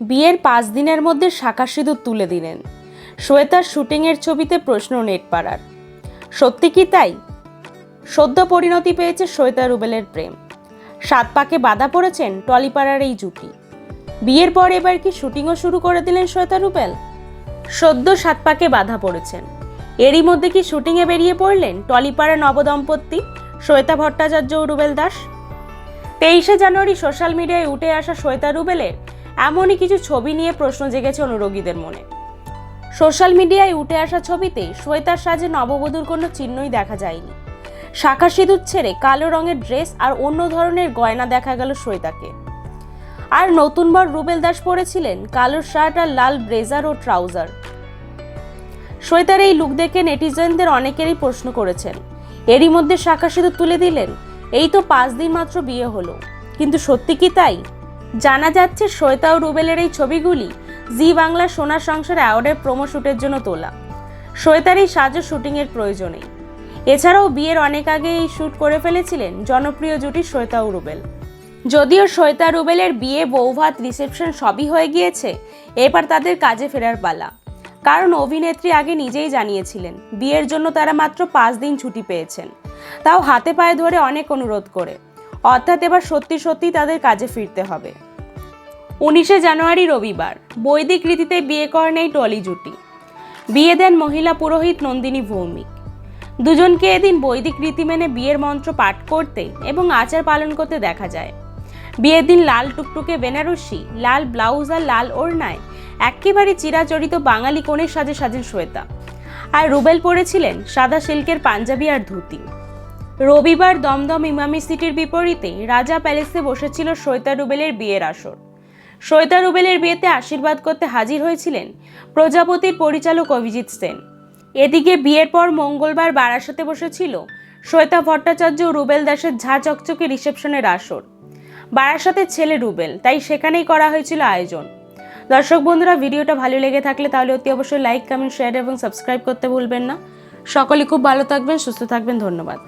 বিয়ের পাঁচ দিনের মধ্যে শাখা সিঁদুর তুলে দিলেন। শ্বেতার শুটিংয়ের ছবিতে প্রশ্ন নেট পাড়ার সত্যি কি তাই? সদ্য পরিণতি পেয়েছে শ্বেতা রুবেলের প্রেম। সাত পাকে বাধা পড়েছেন টলিপাড়ার এই জুটি। বিয়ের পর এবার কি শুটিংও শুরু করে দিলেন শ্বেতা রুবেল? সদ্য সাত পাকে বাধা পড়েছেন। এরই মধ্যে কি শুটিংয়ে বেরিয়ে পড়লেন টলিপাড়া নবদম্পতি শ্বেতা ভট্টাচার্য ও রুবেল দাস? তেইশে জানুয়ারি সোশ্যাল মিডিয়ায় উঠে আসা শ্বেতা রুবেলের এমনই কিছু ছবি নিয়ে প্রশ্ন জেগেছে অনুরোগীদের মনে। সোশ্যাল মিডিয়ায় উঠে আসা ছবিতে শ্বেতার সাজে নববধূর কোনো চিহ্নই দেখা যায়নি। শাখা সিঁদুর ছেড়ে কালো রঙের ড্রেস আর অন্য ধরনের গয়না দেখা গেল শ্বেতাকে। আর নতুন বর রুবেল দাস পরেছিলেন কালো শার্ট আর লাল ব্লেজার ও ট্রাউজার। শ্বেতার এই লুক দেখে নেটিজেনদের অনেকেরই প্রশ্ন করেছেন, এরই মধ্যে শাখা সিঁদুর তুলে দিলেন, এই তো পাঁচ দিন মাত্র বিয়ে হলো, কিন্তু সত্যি কি তাই? জানা যাচ্ছে শ্বেতা ও রুবেলের এই ছবিগুলি জি বাংলা সোনার সংসার অ্যাওয়ার্ডের প্রোমো শ্যুটের জন্য তোলা। শ্বেতার এই সাজো শুটিংয়ের প্রয়োজনেই। এছাড়াও বিয়ের অনেক আগে এই শ্যুট করে ফেলেছিলেন জনপ্রিয় জুটি শ্বেতা ও রুবেল। যদিও শ্বেতা রুবেলের বিয়ে, বৌভাত রিসেপশন সবই হয়ে গিয়েছে, এবার তাদের কাজে ফেরার পালা। কারণ অভিনেত্রী আগে নিজেই জানিয়েছিলেন, বিয়ের জন্য তারা মাত্র পাঁচ দিন ছুটি পেয়েছেন। তাও হাতে পায়ে ধরে অনেক অনুরোধ করে। অর্থাৎ এবার সত্যি সত্যি তাদের কাজে ফিরতে হবে। উনিশে জানুয়ারি রবিবার, বৈদিক রীতিতে বিয়ে করেন এই টলি জুটি। বিয়ে দেন মহিলা পুরোহিত নন্দিনী ভৌমিক। দুজনকে এদিন বৈদিক রীতি মেনে বিয়ের মন্ত্র পাঠ করতে এবং আচার পালন করতে দেখা যায়। বিয়ের দিন লাল টুকটুকে বেনারসি, লাল ব্লাউজ আর লাল ওড়নায় একেবারে চিরাচরিত বাঙালি কোণের সাজে সাজেন শ্বেতা আর রুবেল পরেছিলেন সাদা সিল্কের পাঞ্জাবি আর ধুতি। রবিবার দমদম ইমামি সিটির বিপরীতে রাজা প্যালেসে বসেছিল শ্বেতা রুবেলের বিয়ের আসর। শ্বেতা রুবেলের বিয়েতে আশীর্বাদ করতে হাজির হয়েছিলেন প্রজাপতির পরিচালক অভিজিৎ সেন। এদিকে বিয়ের পর মঙ্গলবার বারাসাতে বসেছিল শ্বেতা ভট্টাচার্য রুবেল দাসের ঝা চকচকে রিসেপশনের আসর। বারাসাতের ছেলে রুবেল, তাই সেখানেই করা হয়েছিল আয়োজন। দর্শক বন্ধুরা, ভিডিওটা ভালো লেগে থাকলে তাহলে অতি অবশ্যই লাইক কমেন্ট শেয়ার এবং সাবস্ক্রাইব করতে ভুলবেন না। সকলে খুব ভালো থাকবেন, সুস্থ থাকবেন, ধন্যবাদ।